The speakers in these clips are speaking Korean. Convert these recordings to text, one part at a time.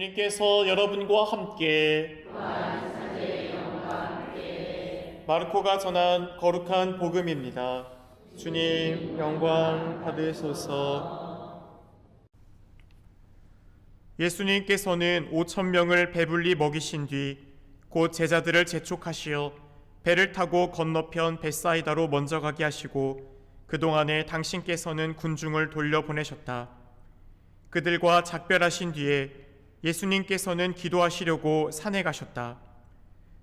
주님께서 여러분과 함께 마르코가 전한 거룩한 복음입니다. 주님 영광 받으소서. 예수님께서는 5천 명을 배불리 먹이신 뒤 곧 제자들을 재촉하시어 배를 타고 건너편 벳사이다로 먼저 가게 하시고 그동안에 당신께서는 군중을 돌려보내셨다. 그들과 작별하신 뒤에 예수님께서는 기도하시려고 산에 가셨다.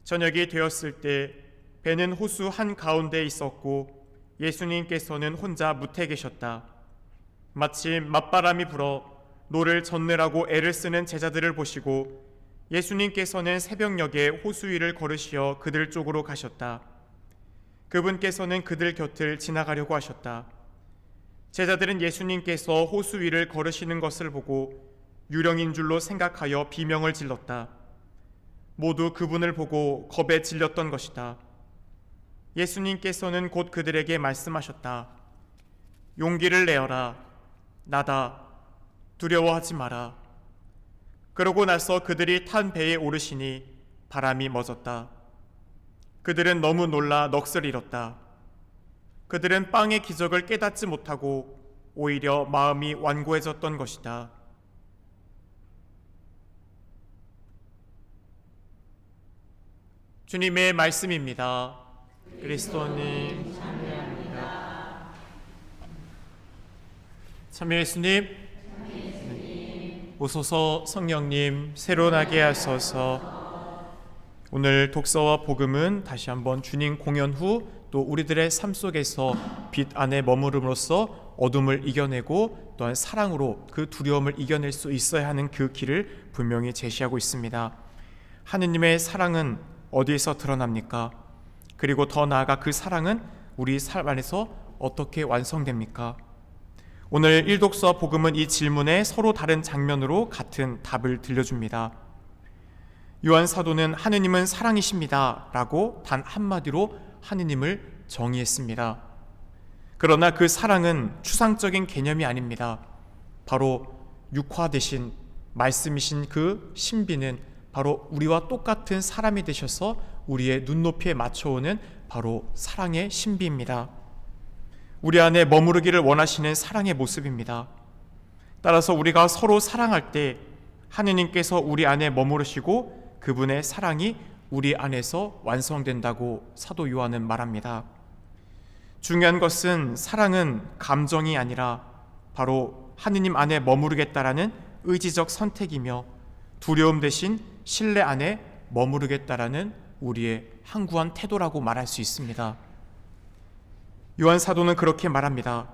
저녁이 되었을 때 배는 호수 한 가운데 있었고 예수님께서는 혼자 무태 계셨다. 마침 맞바람이 불어 노를 젓느라고 애를 쓰는 제자들을 보시고 예수님께서는 새벽녘에 호수 위를 걸으시어 그들 쪽으로 가셨다. 그분께서는 그들 곁을 지나가려고 하셨다. 제자들은 예수님께서 호수 위를 걸으시는 것을 보고 유령인 줄로 생각하여 비명을 질렀다. 모두 그분을 보고 겁에 질렸던 것이다. 예수님께서는 곧 그들에게 말씀하셨다. 용기를 내어라. 나다. 두려워하지 마라. 그러고 나서 그들이 탄 배에 오르시니 바람이 멎었다. 그들은 너무 놀라 넋을 잃었다. 그들은 빵의 기적을 깨닫지 못하고 오히려 마음이 완고해졌던 것이다. 주님의 말씀입니다. 그리스도님 참여합니다. 참여 예수님 오소서 성령님 새로나게 하소서 오늘 독서와 복음은 다시 한번 주님 공연 후 또 우리들의 삶 속에서 빛 안에 머무름으로써 어둠을 이겨내고 또한 사랑으로 그 두려움을 이겨낼 수 있어야 하는 그 길을 분명히 제시하고 있습니다. 하느님의 사랑은 어디에서 드러납니까? 그리고 더 나아가 그 사랑은 우리 삶 안에서 어떻게 완성됩니까? 오늘 1독서 복음은 이 질문에 서로 다른 장면으로 같은 답을 들려줍니다. 요한 사도는 하느님은 사랑이십니다. 라고 단 한마디로 하느님을 정의했습니다. 그러나 그 사랑은 추상적인 개념이 아닙니다. 바로 육화 되신 말씀이신 그 신비는 바로 우리와 똑같은 사람이 되셔서 우리의 눈높이에 맞춰오는 바로 사랑의 신비입니다. 우리 안에 머무르기를 원하시는 사랑의 모습입니다. 따라서 우리가 서로 사랑할 때 하느님께서 우리 안에 머무르시고 그분의 사랑이 우리 안에서 완성된다고 사도 요한은 말합니다. 중요한 것은 사랑은 감정이 아니라 바로 하느님 안에 머무르겠다라는 의지적 선택이며 두려움 대신 신뢰 안에 머무르겠다라는 우리의 항구한 태도라고 말할 수 있습니다. 요한 사도는 그렇게 말합니다.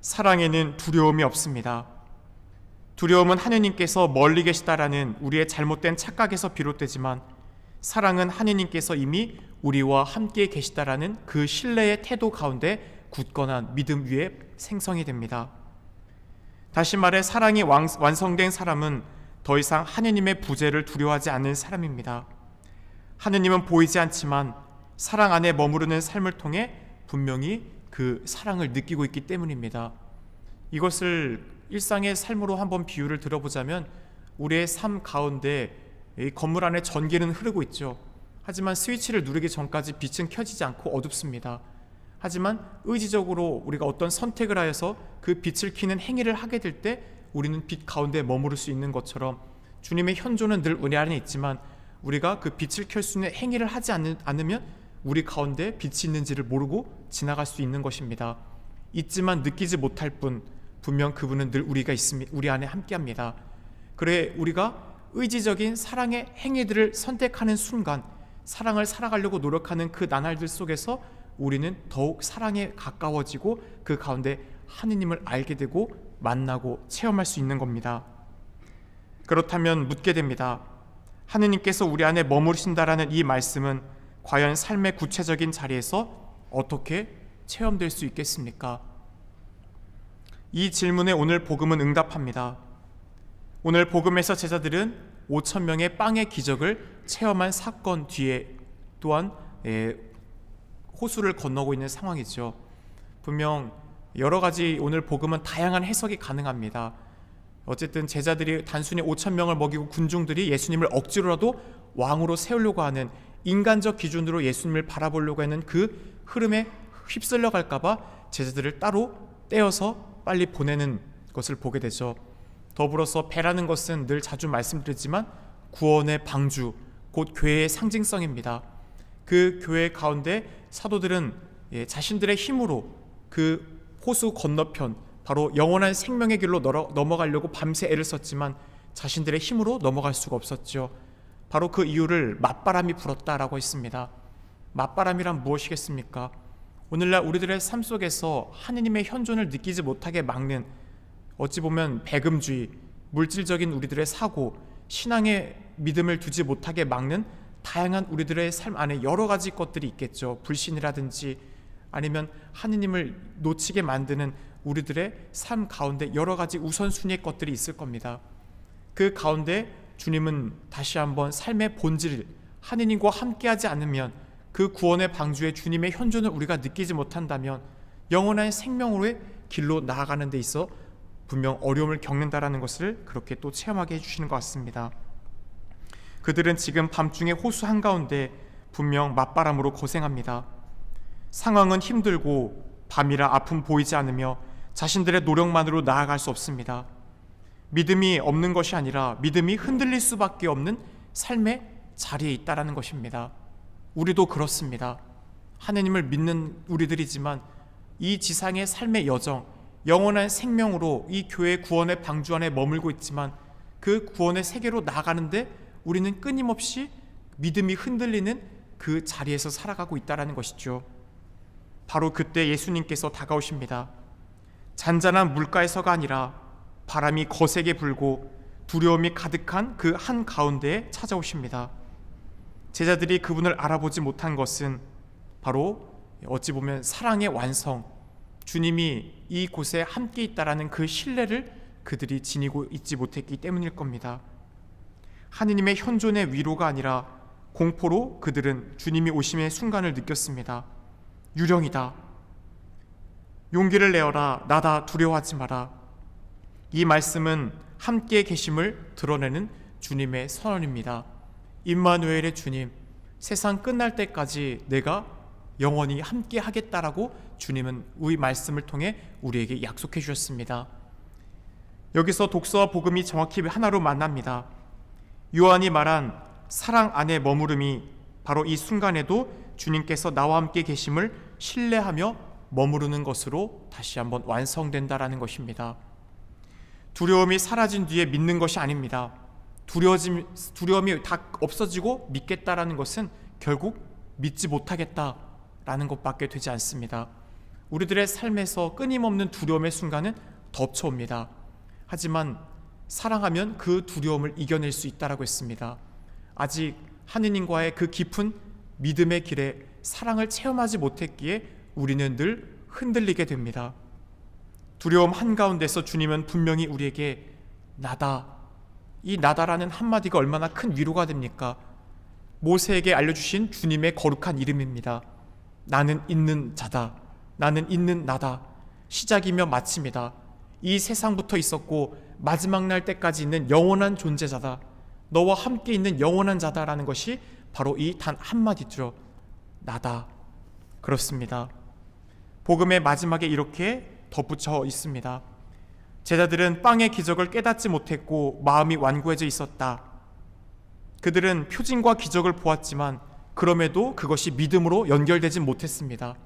사랑에는 두려움이 없습니다. 두려움은 하느님께서 멀리 계시다라는 우리의 잘못된 착각에서 비롯되지만 사랑은 하느님께서 이미 우리와 함께 계시다라는 그 신뢰의 태도 가운데 굳건한 믿음 위에 생성이 됩니다. 다시 말해 사랑이 완성된 사람은 더 이상 하느님의 부재를 두려워하지 않는 사람입니다. 하느님은 보이지 않지만 사랑 안에 머무르는 삶을 통해 분명히 그 사랑을 느끼고 있기 때문입니다. 이것을 일상의 삶으로 한번 비유를 들어보자면 우리의 삶 가운데 이 건물 안에 전기는 흐르고 있죠. 하지만 스위치를 누르기 전까지 빛은 켜지지 않고 어둡습니다. 하지만 의지적으로 우리가 어떤 선택을 하여서 그 빛을 켜는 행위를 하게 될 때 우리는 빛 가운데 머무를 수 있는 것처럼 주님의 현존은 늘 우리 안에 있지만 우리가 그 빛을 켤 수 있는 행위를 하지 않으면 우리 가운데 빛이 있는지를 모르고 지나갈 수 있는 것입니다. 있지만 느끼지 못할 뿐 분명 그분은 늘 우리가 있습니다. 우리 안에 함께합니다. 그래 우리가 의지적인 사랑의 행위들을 선택하는 순간 사랑을 살아가려고 노력하는 그 나날들 속에서 우리는 더욱 사랑에 가까워지고 그 가운데 하느님을 알게 되고 만나고 체험할 수 있는 겁니다. 그렇다면 묻게 됩니다. 하느님께서 우리 안에 머무르신다라는 이 말씀은 과연 삶의 구체적인 자리에서 어떻게 체험될 수 있겠습니까? 이 질문에 오늘 복음은 응답합니다. 오늘 복음에서 제자들은 5천 명의 빵의 기적을 체험한 사건 뒤에 또한 호수를 건너고 있는 상황이죠. 분명 여러 가지 오늘 복음은 다양한 해석이 가능합니다. 어쨌든 제자들이 단순히 5천 명을 먹이고 군중들이 예수님을 억지로라도 왕으로 세우려고 하는 인간적 기준으로 예수님을 바라보려고 하는 그 흐름에 휩쓸려 갈까봐 제자들을 따로 떼어서 빨리 보내는 것을 보게 되죠. 더불어서 배라는 것은 늘 자주 말씀드리지만 구원의 방주, 곧 교회의 상징성입니다. 그 교회 가운데 사도들은 예, 자신들의 힘으로 그 호수 건너편 바로 영원한 생명의 길로 넘어- 넘어가려고 밤새 애를 썼지만 자신들의 힘으로 넘어갈 수가 없었죠. 바로 그 이유를 맞바람이 불었다라고 했습니다. 맞바람이란 무엇이겠습니까? 오늘날 우리들의 삶 속에서 하느님의 현존을 느끼지 못하게 막는 어찌 보면 배금주의, 물질적인 우리들의 사고, 신앙의 믿음을 두지 못하게 막는 다양한 우리들의 삶 안에 여러 가지 것들이 있겠죠. 불신이라든지 아니면 하느님을 놓치게 만드는 우리들의 삶 가운데 여러 가지 우선순위의 것들이 있을 겁니다. 그 가운데 주님은 다시 한번 삶의 본질 하느님과 함께하지 않으면 그 구원의 방주에 주님의 현존을 우리가 느끼지 못한다면 영원한 생명으로의 길로 나아가는 데 있어 분명 어려움을 겪는다라는 것을 그렇게 또 체험하게 해주시는 것 같습니다. 그들은 지금 밤중에 호수 한가운데 분명 맞바람으로 고생합니다. 상황은 힘들고 밤이라 아픔 보이지 않으며 자신들의 노력만으로 나아갈 수 없습니다. 믿음이 없는 것이 아니라 믿음이 흔들릴 수밖에 없는 삶의 자리에 있다라는 것입니다. 우리도 그렇습니다. 하느님을 믿는 우리들이지만 이 지상의 삶의 여정, 영원한 생명으로 이 교회 구원의 방주 안에 머물고 있지만 그 구원의 세계로 나가는데 우리는 끊임없이 믿음이 흔들리는 그 자리에서 살아가고 있다라는 것이죠. 바로 그때 예수님께서 다가오십니다. 잔잔한 물가에서가 아니라 바람이 거세게 불고 두려움이 가득한 그 한 가운데에 찾아오십니다. 제자들이 그분을 알아보지 못한 것은 바로 어찌 보면 사랑의 완성, 주님이 이 곳에 함께 있다라는 그 신뢰를 그들이 지니고 있지 못했기 때문일 겁니다. 하느님의 현존의 위로가 아니라 공포로 그들은 주님이 오심의 순간을 느꼈습니다. 유령이다. 용기를 내어라. 나다. 두려워하지 마라. 이 말씀은 함께 계심을 드러내는 주님의 선언입니다. 임마누엘의 주님, 세상 끝날 때까지 내가 영원히 함께 하겠다라고 주님은 이 말씀을 통해 우리에게 약속해 주셨습니다. 여기서 독서와 복음이 정확히 하나로 만납니다. 요한이 말한 사랑 안에 머무름이 바로 이 순간에도 주님께서 나와 함께 계심을 신뢰하며 머무르는 것으로 다시 한번 완성된다라는 것입니다. 두려움이 사라진 뒤에 믿는 것이 아닙니다. 두려워짐, 두려움이 다 없어지고 믿겠다라는 것은 결국 믿지 못하겠다라는 것밖에 되지 않습니다. 우리들의 삶에서 끊임없는 두려움의 순간은 덮쳐옵니다. 하지만 사랑하면 그 두려움을 이겨낼 수 있다라고 했습니다. 아직 하느님과의 그 깊은 믿음의 길에 사랑을 체험하지 못했기에 우리는 늘 흔들리게 됩니다. 두려움 한가운데서 주님은 분명히 우리에게 나다. 이 나다라는 한마디가 얼마나 큰 위로가 됩니까? 모세에게 알려주신 주님의 거룩한 이름입니다. 나는 있는 자다. 나는 있는 나다. 시작이며 마침이다. 이 세상부터 있었고 마지막 날 때까지 있는 영원한 존재자다. 너와 함께 있는 영원한 자다라는 것이 바로 이 단 한마디죠. 나다. 그렇습니다. 복음의 마지막에 이렇게 덧붙여 있습니다. 제자들은 빵의 기적을 깨닫지 못했고 마음이 완고해져 있었다. 그들은 표징과 기적을 보았지만 그럼에도 그것이 믿음으로 연결되지 못했습니다.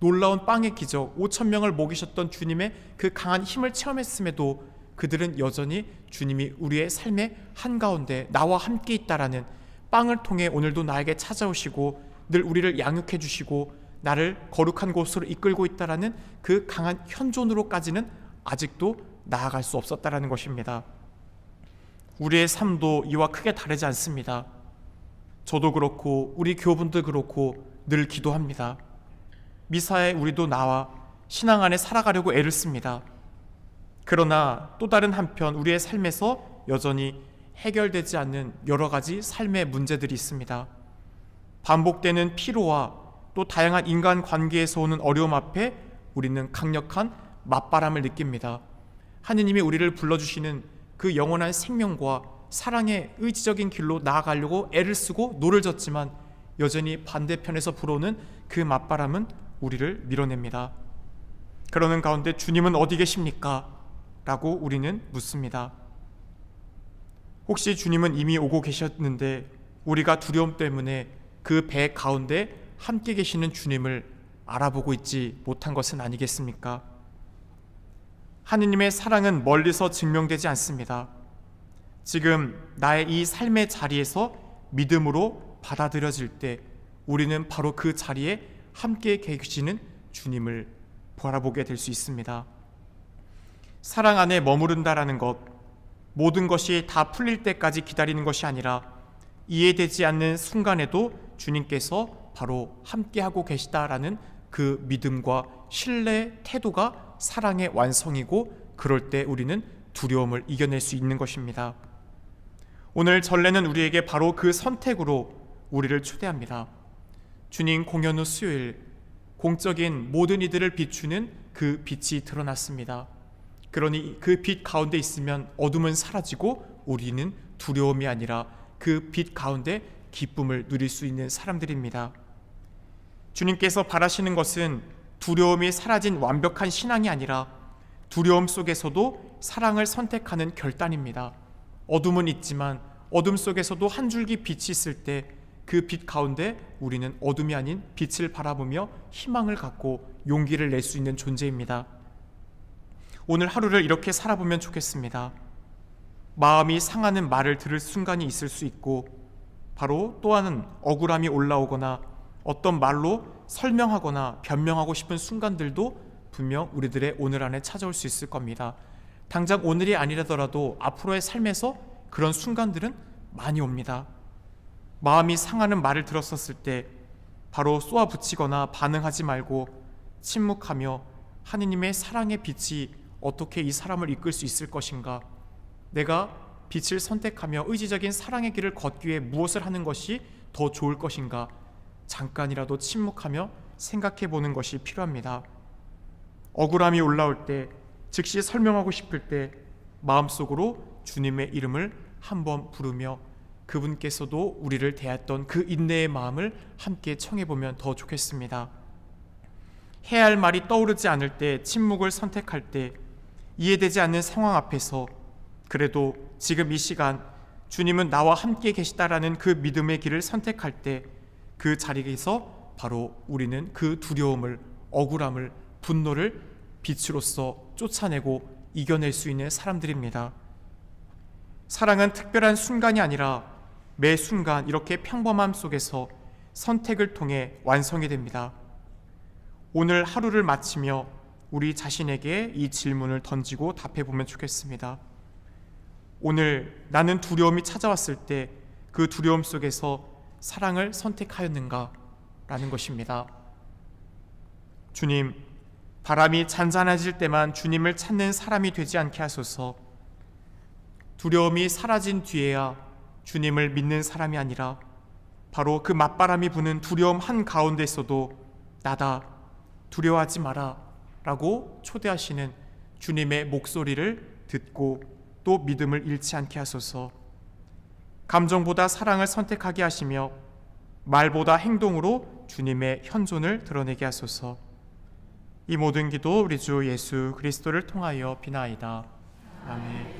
놀라운 빵의 기적, 5천 명을 먹이셨던 주님의 그 강한 힘을 체험했음에도 그들은 여전히 주님이 우리의 삶의 한가운데 나와 함께 있다라는 빵을 통해 오늘도 나에게 찾아오시고 늘 우리를 양육해 주시고 나를 거룩한 곳으로 이끌고 있다라는 그 강한 현존으로까지는 아직도 나아갈 수 없었다라는 것입니다. 우리의 삶도 이와 크게 다르지 않습니다. 저도 그렇고 우리 교분도 그렇고 늘 기도합니다. 미사에 우리도 나와 신앙 안에 살아가려고 애를 씁니다. 그러나 또 다른 한편 우리의 삶에서 여전히 해결되지 않는 여러 가지 삶의 문제들이 있습니다. 반복되는 피로와 또 다양한 인간 관계에서 오는 어려움 앞에 우리는 강력한 맞바람을 느낍니다. 하느님이 우리를 불러주시는 그 영원한 생명과 사랑의 의지적인 길로 나아가려고 애를 쓰고 노를 졌지만 여전히 반대편에서 불어오는 그 맞바람은 우리를 밀어냅니다. 그러는 가운데 주님은 어디 계십니까? 라고 우리는 묻습니다. 혹시 주님은 이미 오고 계셨는데 우리가 두려움 때문에 그 배 가운데 함께 계시는 주님을 알아보고 있지 못한 것은 아니겠습니까? 하느님의 사랑은 멀리서 증명되지 않습니다. 지금 나의 이 삶의 자리에서 믿음으로 받아들여질 때 우리는 바로 그 자리에 함께 계시는 주님을 바라보게 될 수 있습니다. 사랑 안에 머무른다라는 것, 모든 것이 다 풀릴 때까지 기다리는 것이 아니라 이해되지 않는 순간에도 주님께서 바로 함께하고 계시다라는 그 믿음과 신뢰 태도가 사랑의 완성이고 그럴 때 우리는 두려움을 이겨낼 수 있는 것입니다. 오늘 전례는 우리에게 바로 그 선택으로 우리를 초대합니다. 주님 공연 후 수요일 공적인 모든 이들을 비추는 그 빛이 드러났습니다. 그러니 그 빛 가운데 있으면 어둠은 사라지고 우리는 두려움이 아니라 그 빛 가운데 기쁨을 누릴 수 있는 사람들입니다. 주님께서 바라시는 것은 두려움이 사라진 완벽한 신앙이 아니라 두려움 속에서도 사랑을 선택하는 결단입니다. 어둠은 있지만 어둠 속에서도 한 줄기 빛이 있을 때 그 빛 가운데 우리는 어둠이 아닌 빛을 바라보며 희망을 갖고 용기를 낼 수 있는 존재입니다. 오늘 하루를 이렇게 살아보면 좋겠습니다. 마음이 상하는 말을 들을 순간이 있을 수 있고 바로 또 하나는 억울함이 올라오거나 어떤 말로 설명하거나 변명하고 싶은 순간들도 분명 우리들의 오늘 안에 찾아올 수 있을 겁니다. 당장 오늘이 아니라더라도 앞으로의 삶에서 그런 순간들은 많이 옵니다. 마음이 상하는 말을 들었었을 때 바로 쏘아 붙이거나 반응하지 말고 침묵하며 하느님의 사랑의 빛이 어떻게 이 사람을 이끌 수 있을 것인가? 내가 빛을 선택하며 의지적인 사랑의 길을 걷기 위해 무엇을 하는 것이 더 좋을 것인가? 잠깐이라도 침묵하며 생각해 보는 것이 필요합니다. 억울함이 올라올 때, 즉시 설명하고 싶을 때 마음속으로 주님의 이름을 한번 부르며 그분께서도 우리를 대했던 그 인내의 마음을 함께 청해 보면 더 좋겠습니다. 해야 할 말이 떠오르지 않을 때 침묵을 선택할 때 이해되지 않는 상황 앞에서 그래도 지금 이 시간 주님은 나와 함께 계시다라는 그 믿음의 길을 선택할 때 그 자리에서 바로 우리는 그 두려움을 억울함을 분노를 빛으로서 쫓아내고 이겨낼 수 있는 사람들입니다. 사랑은 특별한 순간이 아니라 매 순간 이렇게 평범함 속에서 선택을 통해 완성이 됩니다. 오늘 하루를 마치며 우리 자신에게 이 질문을 던지고 답해 보면 좋겠습니다. 오늘 나는 두려움이 찾아왔을 때 그 두려움 속에서 사랑을 선택하였는가? 라는 것입니다. 주님, 바람이 잔잔해질 때만 주님을 찾는 사람이 되지 않게 하소서. 두려움이 사라진 뒤에야 주님을 믿는 사람이 아니라 바로 그 맞바람이 부는 두려움 한 가운데서도 나다 두려워하지 마라 라고 초대하시는 주님의 목소리를 듣고 또 믿음을 잃지 않게 하소서. 감정보다 사랑을 선택하게 하시며 말보다 행동으로 주님의 현존을 드러내게 하소서. 이 모든 기도 우리 주 예수 그리스도를 통하여 비나이다. 아멘